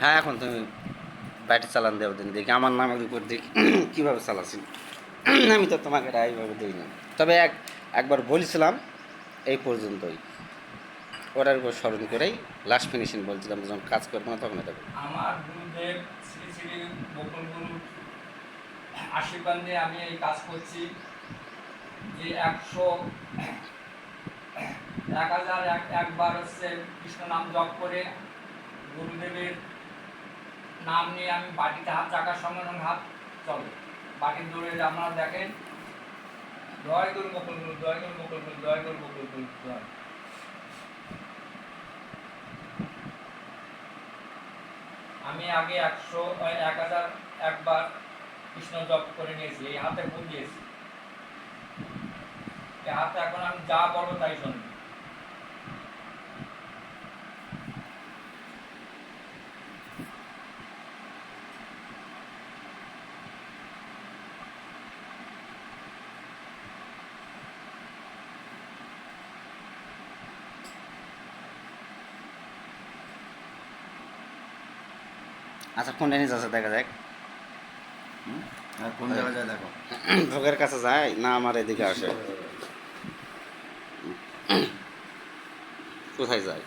হ্যাঁ এখন তুমি ব্যাটি চালান দেওয়া দিন দেখি। আমার নামের উপর দেখি। কীভাবে চালাচ্ছি আমি তো তোমাকে এইভাবে দিই না। তবে এক, একবার বলছিলাম, এই পর্যন্তই। ওটার উপর স্মরণ করেই লাস্ট ফিনিশিং বলছিলাম, যখন কাজ করব না তখন এটা। আমার গুরুদেব শ্রী শ্রী গুরু আশীর্বাদ আমি এই কাজ করছি যে একশো এক হাজার এক, একবার হচ্ছে কৃষ্ণ নাম জপ করে গুরুদেবের নাম নিয়ে আমি বাটিতে হাত রাখার সঙ্গে সঙ্গে হাত, চলে, বাটির দৌড়ে আপনারা দেখেন জয় গুরু বকুল গুরু জয় গুরু বকুল গুরু জয় গুরু বকুল গুরু জয় আমি আগে একশো এক হাজার একবার কৃষ্ণ জপ করে নিয়েছি, এই হাতে ফুল দিয়েছি। হাতে এখন আমি যা বলব তাই শুনব। আচ্ছা কোন জিনিস আছে দেখা যাক। কোন জায়গায় যায় দেখো। ভোগের কাছে যায় না আমার এদিকে আসে। কোথায় যায়?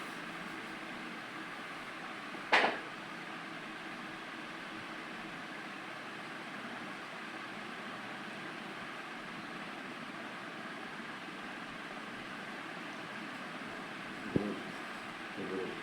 হ্যাঁ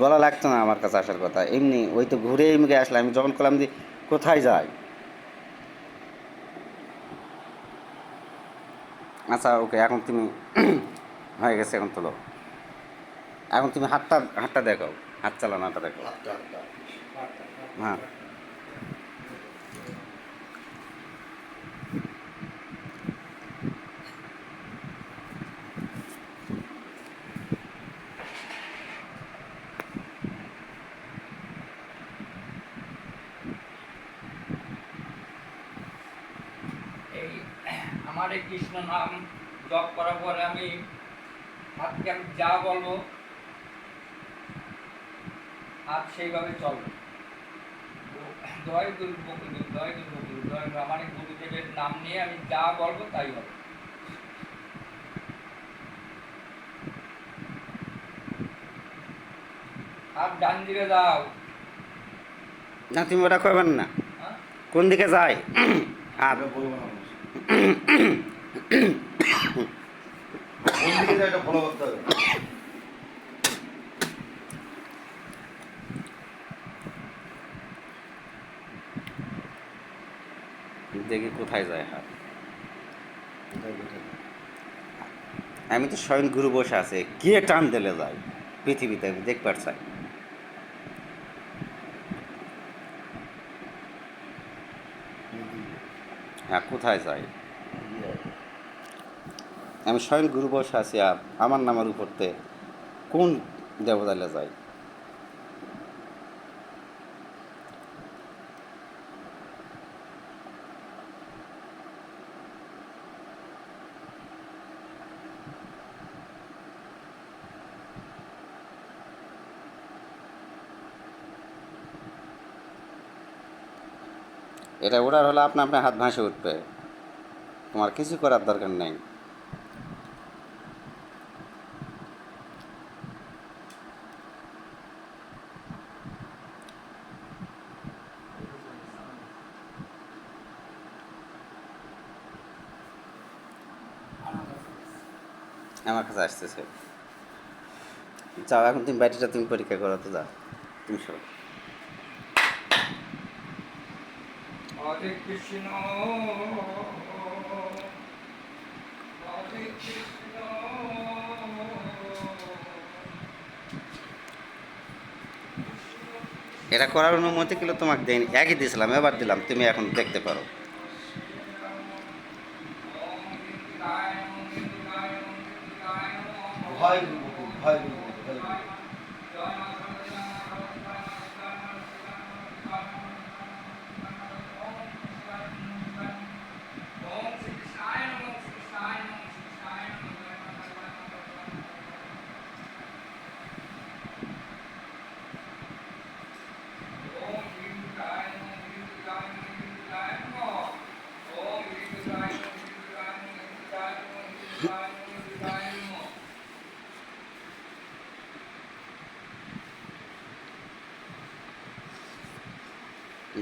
বলা লাগতো না আমার কাছে আসার কথা। এমনি ওই তো ঘুরে এমনি আসলে আমি যখন করলাম যে কোথায় যাই আচ্ছা ওকে এখন তুমি হয়ে গেছে এখন তোলো। এখন তুমি হাতটা হাতটা দেখো হাত চালানোটা দেখো হ্যাঁ এই এই কৃষ্ণ নাম জপ করার পরে আমি হাতকে আমি যা বলব হাত সেইভাবে চলবে। জয় গুরু বকুল জয় গুরু বকুল গুরু আমার গুরুদেবের নাম নিয়ে আমি যা বলব তাই হবে। হাত ডান দিকে যাও। না তুমি ওটা করবেন না। হ্যাঁ? কোন দিকে যায় আর বলব না দেখি কোথায় যায় হাত। আমি তো স্বয়ং গুরু বসে আছে, কে টান দিলে যায়? পৃথিবীতে আমি দেখবার চাই। হ্যাঁ কোথায় যায়? আমি স্বয়ং গুরু বসে আছি, আর আমার নামের উপরতে কোন দেবতালে যায়? এটা ওড়ার হলে আপনি আপনার হাত ভাসে উঠবে। তোমার কিছু করার দরকার নেই। আমার কাছে আসতেছে। যাও এখন তুমি ব্যাটারিটা তুমি পরীক্ষা করো তো যাও। তুমি সরো। হরে কৃষ্ণ। হরে কৃষ্ণ। এটা করার অনুমতি কিন্তু তোমাকে দেয়নি একই দিয়েছিলাম এবার দিলাম তুমি এখন দেখতে পারো ভয় গুরু ভয় গুরু ভয় গুরু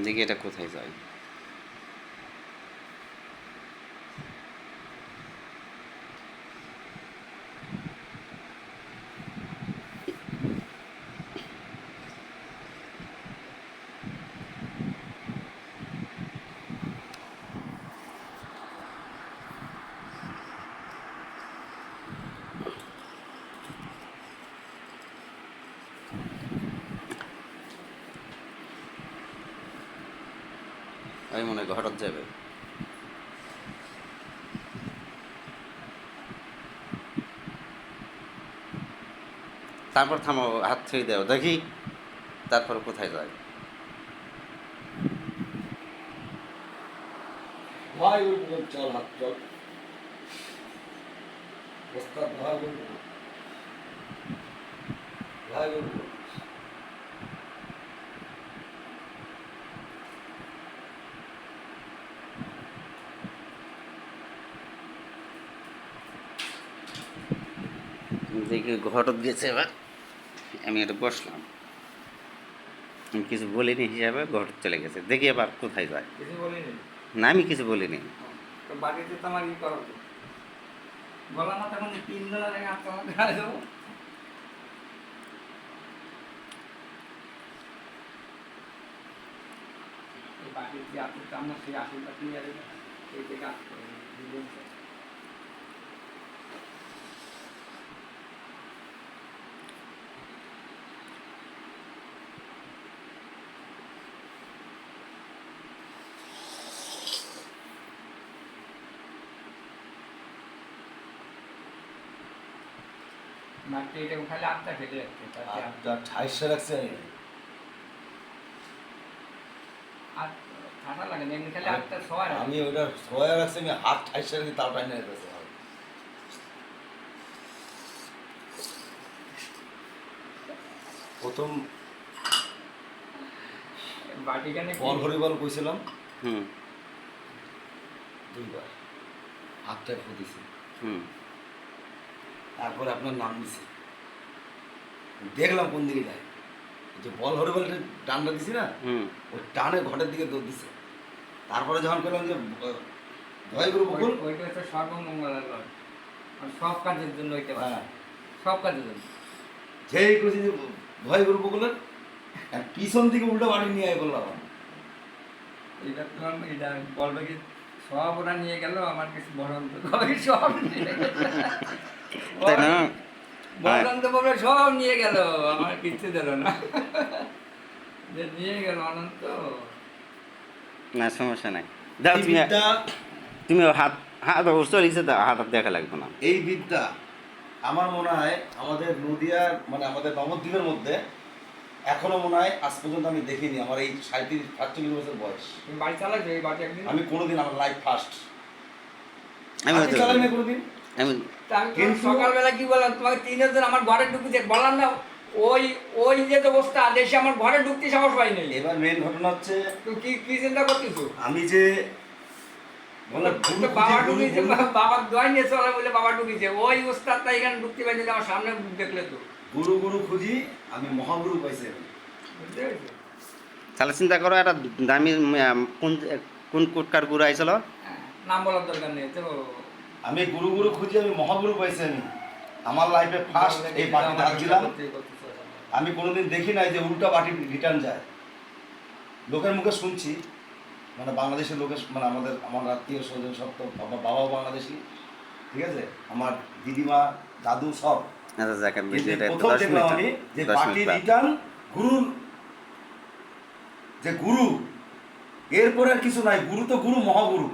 দেখি এটা কোথায় যায়? আমি মনে হয় ঘটত যাবে। তারপর থামো হাত ছুঁয়ে দাও, দেখি তারপর কোথায় যায়। গুরু চল হাত চল ওস্তাদ ভয় দেখি ঘটত গেছে এবার। আমি এটা বসলাম। আমি কিছু বলিনি হিসাবে ঘটত চলে গেছে। দেখি এবার কোথায় যায়। কিছু বলিনি? না আমি কিছু বলিনি। তো বাড়িতে তো আমার ই করো বলা না তখন তিন দিন আগে হাত চালাতে গায়ে দেবো। বাড়ির যে আমরা সেই যাবে এই থেকে আসতে মাটি এটা খালি আটটা ফেটে যাচ্ছে আর- আটটা ঠাইশে রাখছে আর ঠান্ডা লাগে না খালি আটটা সবাই আমি ওটা সোয়া রাখছি আমি হাত ঠাইশে রাখছি তাও টাইনে রেখেছে প্রথম বাটিখানে বল হরিবল কইছিলাম। হুম। দুইবার। হাতটা ফুটিছি হুম। তারপরে আপনার নাম দিছি। দেখলাম কোন দিকে যায়। যে বল হরে হরিবল টানটা দিছি না ওই টানে ঘটের দিকে দৌড় দিছে। তারপরে যখন করলাম যে গুরু বকুল। ওইটা হচ্ছে সর্বমঙ্গলের সব কাজের জন্য ওইটা হ্যাঁ। সব কাজের জন্য। যেই করেছি যে ভয় গুরু বকুলের আর পিছন থেকে উল্টো বাড়ি নিয়ে আয় বললাম এটা তো আমি এটা বলবে কি সব ওরা নিয়ে গেল আমার কিছু কবে সব নিয়ে গেল। তাই না? বসন্ত বলবে সব নিয়ে গেল আমার কিচ্ছু দিল না। যে নিয়ে গেল অনন্ত। না সমস্যা নাই। দাও তুমি তুমি হাত হাত অবশ্য লিখছে দাও হাত হাত দেখা লাগবে না। এই বিদ্যা আমার মনে হয় আমাদের নদিয়ার মানে আমাদের নবদ্বীপের মধ্যে এখনও মনে হয় আজ পর্যন্ত আমি দেখিনি আমার এই সাঁত্রিশ সাতচল্লিশ বছর বয়স। তুমি বাড়ি চালাইছো এই বাড়ি একদিন? আমি কোনোদিন আমার লাইফ ফার্স্ট আমি চালাই না কোনোদিন। আমি কিন্তু- সকালবেলা কি বললাম তোমাকে তিনজন আমার ঘরে ঢুকতে বললাম না ওই ওই যে অবস্থা দেশে আমার ঘরে ঢুকতে সাহস পাই নেই। এবার মেন ঘটনা হচ্ছে তুই কি কি চিন্তা করতেছো? আমি যে গুরু বাবা ঢুকেছে গুরু- বাবা দোয়াই নিয়ে চলে বলে বাবা ঢুকেছে। ওই উস্তাদটা এখানে ঢুকতে পাইনি আমার সামনে দেখলে তো। গুরু গুরু খুঁজি আমি মহাগুরু পাইছি। আমি। তাহলে চিন্তা করো একটা দামি কোন কোন কোটকার গুড় আইছিল? হ্যাঁ, নাম বলার দরকার নেই তো আমি গুরু গুরু খুঁজি আমি মহাগুরু পাইছি আমি। আমার লাইফে ফার্স্ট এই পাখি ধার দিলাম। আমি কোনোদিন দেখি নাই যে উল্টা বাটি রিটার্ন যায়। লোকের মুখে শুনছি মানে বাংলাদেশের লোকের মানে আমাদের আমার আত্মীয় স্বজন সব তো বাবা বাবাও বাংলাদেশি ঠিক আছে? আমার দিদিমা দাদু সব। আচ্ছা দেখেন কিন্তু ভিডিওটা একটু প্রথম দেখলাম আমি যে বাটি রিটার্ন গুরুর যে গুরু এরপরে আর কিছু নাই। গুরু তো গুরু মহাগুরু।